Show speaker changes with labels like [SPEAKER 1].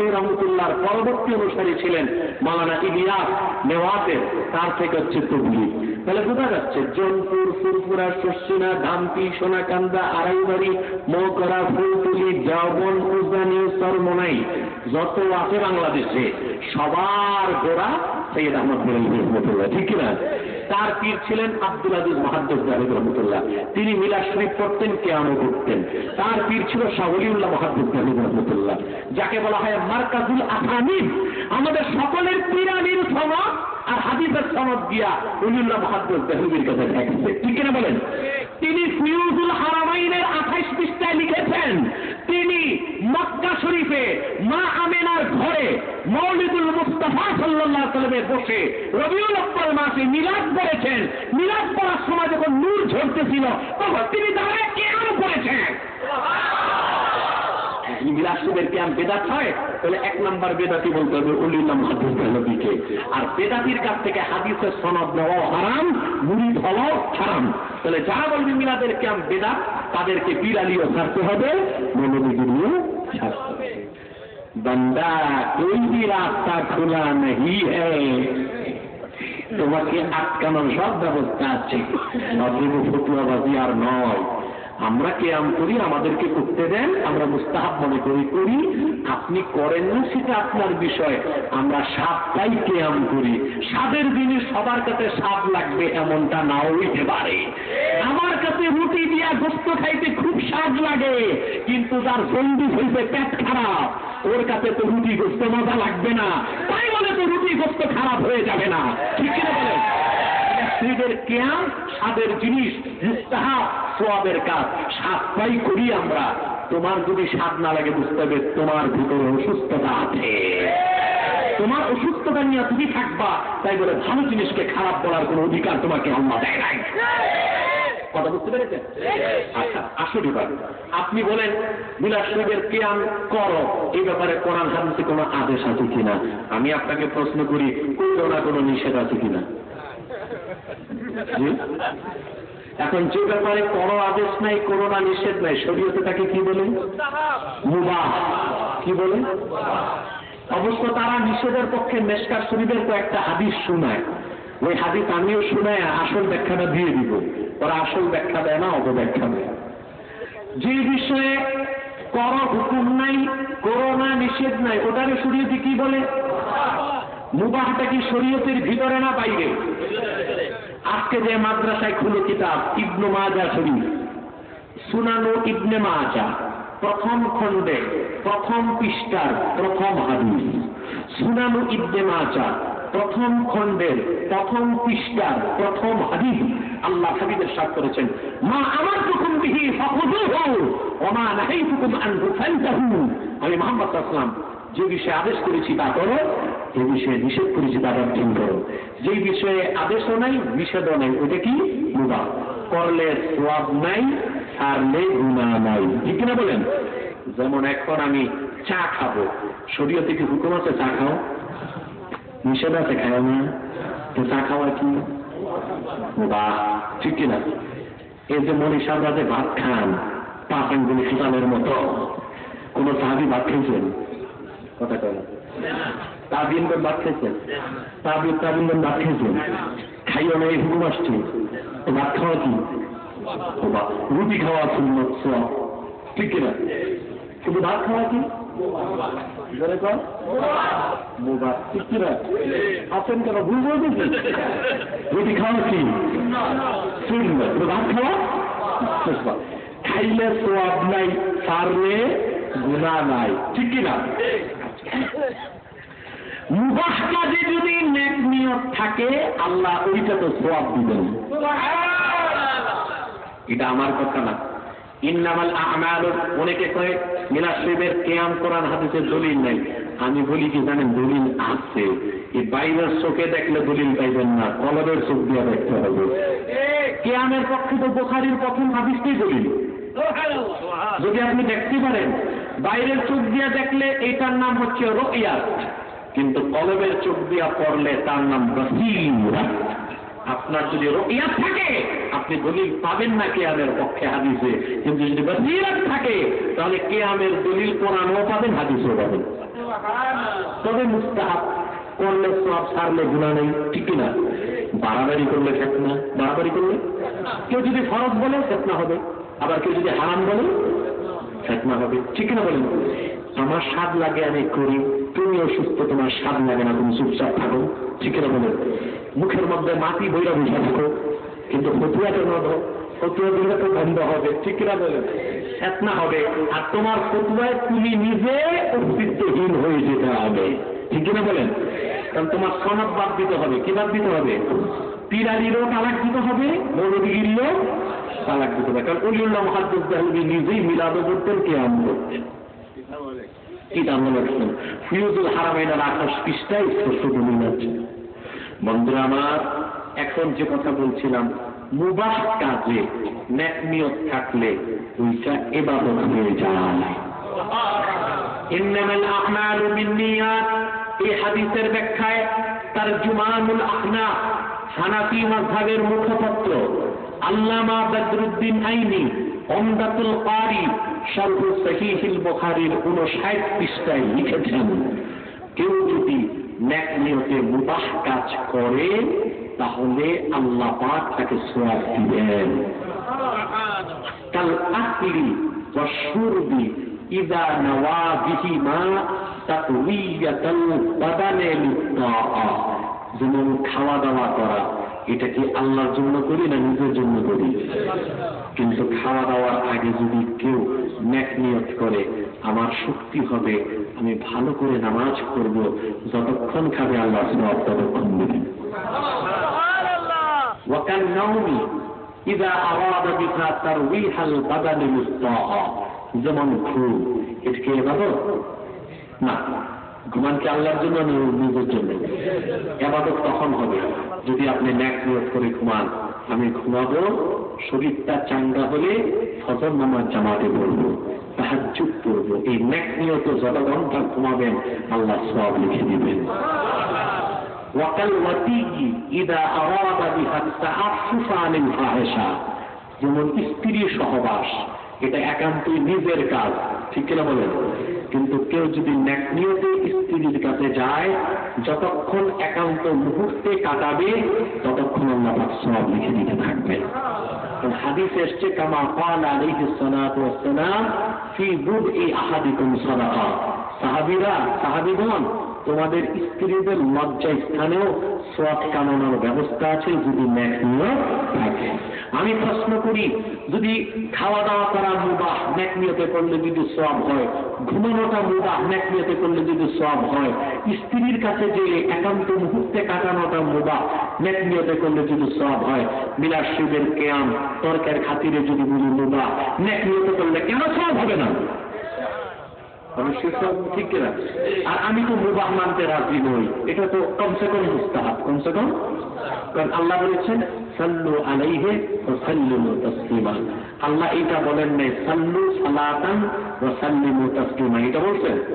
[SPEAKER 1] নদী রহমতুল্লাহর পরবর্তী অনুসারী ছিলেন মাওলানা ইলিয়াস নেওয়াতের তার থেকে হচ্ছে তবলি। তাহলে বোঝা যাচ্ছে, জনপুর, ফুরফুরা, শস্যিনা ধামপি সোনাকান্দা, আড়াইবাড়ি, মৌকরা, ফুলতুলি জাবন উজানি, সরমনাই, যত আছে বাংলাদেশে, সবার গোড়া সৈয়দ আহমদ রহমতুল্লাহ। ঠিক কিনা? তার পীর ছিলেন আব্দুল আজিজ মাহাদ্দুল জাহিদ রহমতুল্লাহ। তিনি মিলাদ শরীফ পড়তেন কেয়ামও করতেন তার পীর ছিল শাহলিউল্লাহ মাহাদ্দুল জাহিদ রহমতুল্লাহ। যাকে বলা হয় মার্কাজুল আসামিন। আমাদের সকলের পিরামির সনদ আর হাদিসের সনদ দিয়া উলিউল্লাহ মাহাদ্দুল জাহিদের কাছে ঠিক কিনা বলেন? তিনি ফিউজুল হারামাইনের আঠাইশ পৃষ্ঠায় লিখেছেন তিনি মক্কা শরীফে মা আমেনার ঘরে মৌলিদুল মুস্তফা সাল্লাহ সাল্লামে বসে রবিউল আব্বাল মাসে মিলাদ করেছেন। মিলাদ করার সময় যখন নূর ঝরতেছিল, তখন তিনি তাহলে কেন করেছেন। বিলাসীদের ক্যাম্প বেদাত হয়, তাহলে এক নাম্বার বেদাতি বলতে হবে উল্লিল্লাহ মাহাদুর নবীকে। আর বেদাতির কাছ থেকে হাদিসের সনদ নেওয়াও হারাম মুড়ি হওয়াও হারাম। তাহলে যারা বলবে মিলাদের ক্যাম্প বেদাত, তাদেরকে বিড়ালিও ছাড়তে হবে মনোবিগিরিও ছাড়তে হবে। বন্দা কোই भी রাস্তা খোলা নেই হ্যাঁ তোমাকে আটকানোর সব ব্যবস্থা আছে। নদীব ফতুয়াবাজি আর নয়। আমরা কেয়াম করি, আমাদেরকে করতে দেন, আমরা মুস্তাহাব মনে করি করি। আপনি করেন না, সেটা আপনার বিষয়। আমরা সাপটাই কেয়াম করি। সাদের জিনিস সবার কাছে সাপ লাগবে, এমনটা নাও হইতে পারে। আমার কাছে রুটি দিয়া গোস্ত খাইতে খুব স্বাদ লাগে, কিন্তু যার জন্ডিস হইতে পেট খারাপ, ওর কাছে তো রুটি গোস্ত মজা লাগবে না। তাই বলে তো রুটি গোস্ত খারাপ হয়ে যাবে না। ঠিক কিনা স্ত্রীদের কেয়াম স্বাদের জিনিস মুস্তাহাব সোয়াবের কাজ। সাতটাই করি আমরা। তোমার যদি স্বাদ না লাগে বুঝতে হবে তোমার ভিতরে অসুস্থতা আছে। তোমার অসুস্থতা নিয়ে তুমি থাকবা, তাই বলে ভালো জিনিসকে খারাপ বলার কোনো অধিকার তোমাকে আল্লাহ দেয় নাই। কথা বুঝতে পেরেছেন? আচ্ছা আসল এবার। আপনি বলেন বিলাস শরীফের কেয়াম করো। এই ব্যাপারে কোরআন, হাদিসে কোনো আদেশ আছে কিনা? আমি আপনাকে প্রশ্ন করি কোনো না কোনো নিষেধ আছে কিনা? এখন যে ব্যাপারে কোনো আদেশ নাই, কোনো না নিষেধ নাই, শরীয়তে তাকে কি বলে? মুবাহ। কি বলে? অবশ্য তারা নিষেধের পক্ষে মেসকার শরীফের কয়েকটা হাদিস শোনায়। ওই হাদিস আমিও শোনায়, আসল ব্যাখ্যাটা দিয়ে দিব। ওরা আসল ব্যাখ্যা দেয় না, অপব্যাখ্যা দেয়। যে বিষয়ে কর হুকুম নাই করোনা নিষেধ নাই ওটারে শরীয়তে কি বলে? মুবাহটা কি শরীয়তের ভিতরে না বাইরে? আজকে যে মাদ্রাসায় খুলে কিতাব, ইবনু মাজা শরীফ সুনানু ইবনে মাজা, প্রথম খণ্ডে, প্রথম পৃষ্ঠার প্রথম হাদিস। সুনানু ইবনে মাজা, প্রথম খণ্ডের প্রথম পৃষ্ঠার প্রথম হাদিস আল্লাহ হাবিবের সাথ করেছেন। মা আমার প্রথম বিহি ফাখুযুহু ওয়া মা নাহাইতুকুম ফান্তাহু। আমি মোহাম্মদ আসলাম যে বিষয়ে আদেশ করেছি তা করো। যে বিষয়ে নিষেধ করেছি তা বর্জন করো যে বিষয়ে আদেশও নাই, নিষেধও নাই ওটা কি? মুবাহ করলে সোয়াব নাই ছাড়লে গুণা নাই। ঠিক কিনা বলেন? যেমন এখন আমি চা খাব। শরীয়তে কি হুকুম আছে চা খাও নিষেধ আছে খায় না? তো চা খাওয়া কি? বাহ ঠিক কিনা? এই যে মনীষারা যে ভাত খান পাঁচ আঙ্গুলি মতো। কোন সাহাবি ভাত খেয়েছেন? কথা কয় তাবিনগণ ভাত খেয়েছেন তাবিন তাবিনগণ ভাত খেয়েছেন খাইও না, এই হুকুম আসছে। ভাত খাওয়া কি? রুটি খাওয়া সুন্নত সওয়াব। ঠিক কিনা? শুধু ভাত খাওয়া কি? আছেন কেন? ভুল বলতেছেন? রুটি খাওয়া কি? সুন্নত। ভাত খাওয়া? খাইলে সোয়াব নাই, সারলে গুণা নাই। ঠিক কিনা? মুবাহ কাজে যদি নেক নিয়ত থাকে, আল্লাহ ওইটা তো দিবেন। এটা আমার কথা না। ইন্নামাল অনেকে কয়ে শরীফের কেয়াম দলিল নাই। আমি বলি কি জানেন, দলিল আছে। এই বাইরের চোখে দেখলে দলিল পাইবেন না, কলবের চোখ দিয়ে দেখতে হবে। কেয়ামের পক্ষে তো বোখারির প্রথম হাদিসটাই দলিল। যদি আপনি দেখতে পারেন, বাইরের চোখ দিয়ে দেখলে এটার নাম হচ্ছে রোকিয়াত কিন্তু কলবের চোখ দিয়া পড়লে তার নাম বসিরাত আপনার যদি রোকিয়াত থাকে, আপনি দলিল পাবেন না কেয়ামের পক্ষে হাদিসে। কিন্তু যদি বসিরাত থাকে, তাহলে কেয়ামের দলিল কোরআনও পাবেন, হাদিসও পাবেন। তবে মুস্তাহাব, করলে সব সারলে গুণা নেই, ঠিক না বাড়াবাড়ি করলে ফেতনা, বাড়াবাড়ি করলে? কেউ যদি ফরজ বলে, ফেতনা হবে। আবার কেউ যদি হারাম বলে, ফেতনা হবে, ঠিক না বলেন? আমার স্বাদ লাগে, আমি করি। তুমি অসুস্থ, তোমার স্বাদ লাগে না, তুমি চুপচাপ থাকো। ঠিক কিনা বলেন মুখের মধ্যে মাটি বইরা বসে থাকো। কিন্তু ফতুয়া কেন ফতুয়া দিলে তো বন্ধ হবে। ঠিক কিনা বলেন ফেতনা হবে। আর তোমার ফতুয়ায় তুমি নিজে অস্তিত্বহীন হয়ে যেতে হবে। ঠিক কিনা বলেন কারণ তোমার সনদ বাদ দিতে হবে। কি বাদ দিতে হবে? পিরালিরও তালাক দিতে হবে। মৌলবীগিরিও তালাক দিতে হবে। কারণ অলিউল্লাহ মহাদ্দুল দেহলবি নিজেই মিলাদ করতেন কে আম করতেন। কি দাম রাখছেন ফিউজুল হারামাইনার আঠাশ পৃষ্ঠায় স্পষ্ট দলিল আছে। বন্ধুরা আমার, এখন যে কথা বলছিলাম, মুবাহ কাজে ন্যাক নিয়ত থাকলে ওইটা এবাদত হয়ে যায়। ইন্নামাল আ'মালু এই হাদিসের ব্যাখ্যায় তার জুমানুল আহনা হানাফি মাযহাবের মুখপত্র, আল্লামা বদরুদ্দিন আইনি, অমদাতুল কারি সর্ব সহিহিল বুখারীর 59 পৃষ্ঠায় লিখেছেন, কেউ যদি ন্যাক নিয়তে মুবাহ কাজ করে, তাহলে আল্লাহ পাক তাকে সোয়াব দিবেন। কাল আকলি ওয়া শুরবি ইদা নওয়া বিহিমা তাকওয়িয়াতাল বাদানে লিত্তাআ। যেমন খাওয়া দাওয়া করা, এটা কি আল্লাহর জন্য করি না নিজের জন্য করি? কিন্তু খাওয়া দাওয়ার আগে যদি কেউ ন্যাক নিয়ত করে আমার শক্তি হবে আমি ভালো করে নামাজ করব যতক্ষণ খাবে আল্লাহ সব ততক্ষণ দেবেন। আরাদা বিহা তারওয়িহাল বাদানি মুস্তাআ যেমন ঘুম এটাকে এবাদত না ঘুমান কি আল্লাহর জন্য নিজের জন্য? এবাদত তখন হবে? যদি আপনি ন্যাক নিয়ত করে ঘুমান আমি ঘুমাবো, শরীরটা চাঙ্গা হলে ফজর নামাজ জামাতে পড়ব চুপ করব এই ম্যাক নিয়ত যত ঘণ্টা ঘুমাবেন, আল্লাহ সব লিখে দিবেন। যেমন স্ত্রী সহবাস এটা একান্তই নিজের কাজ। ঠিক কিনা বলেন? কিন্তু কেউ যদি ন্যাকনিয়তে স্ত্রীর কাছে যায়, যতক্ষণ একান্ত মুহূর্তে কাটাবে, ততক্ষণ আল্লাহ সব লিখে দিতে থাকবে। হাদিস এসছে, কামা কাল ফি তোমাদের স্ত্রীদের লজ্জা স্থানেও সোয়াব কামানোর ব্যবস্থা আছে, যদি ন্যাক থাকে। আমি প্রশ্ন করি, যদি খাওয়া দাওয়া করা মুবাহ ন্যাক করলে যদি সব হয়, ঘুমানোটা মুবাহ ন্যাক করলে যদি সব হয়, স্ত্রীর কাছে যে একান্ত মুহূর্তে কাটানোটা মুবাহ ন্যাক করলে যদি সব হয়, বিলাস শিবের কেয়াম, তর্কের খাতিরে যদি বলি মুবাহ ন্যাক করলে কেন সব হবে না? সব ঠিক কিনা? আর আমি তো মুবাহ মানতে রাজি নই। এটা তো কমসে কম মুস্তাহাব, কমসে কম। কারণ আল্লাহ বলেছেন, সাল্লু আলাইহে ও সাল্লিমু তসলিমা। আল্লাহ এটা বলেন নাই, সাল্লু সালাতান ও সাল্লিমু তসলিমা। এটা বলছেন?